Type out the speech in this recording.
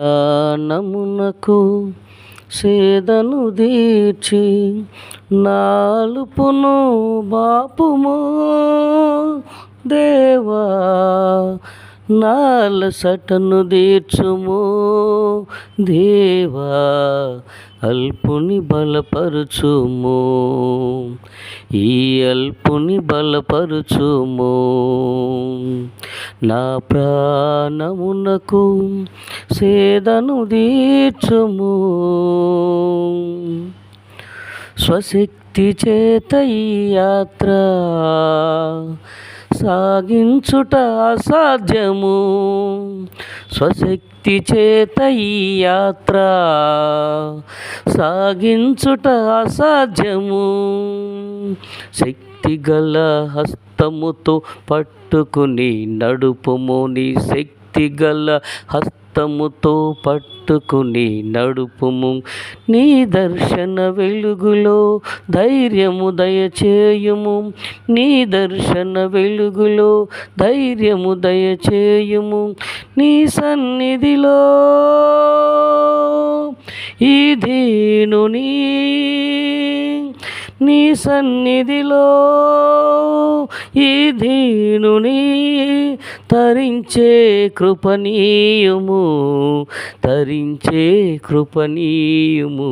నమునకు సేదను దీర్చి నాలుపును బాపుము. దేవా నాలసటను దీర్చుము దేవా అల్పుని బలపరుచుము. ఈ అల్పుని బలపరుచుము. నా ప్రాణమునకు సేదను తీర్చుము. స్వశక్తి చేత ఈ యాత్ర సాగించుట అసాధ్యము. స్వశక్తి చేత ఈ యాత్ర సాగించుట అసాధ్యము. శక్తి గల హస్తముతో పట్టుకుని నడుపుము నీ శక్తి గల హస్త హస్తముతో పట్టుకుని నడుపుము. నీ దర్శన వెలుగులో ధైర్యము దయచేయుము. నీ దర్శన వెలుగులో ధైర్యము దయచేయుము. నీ సన్నిధిలో ఈ దీనుని నీ సన్నిధిలో ఈ దీనుని తరించే కృపనీయము తరించే కృపనీయము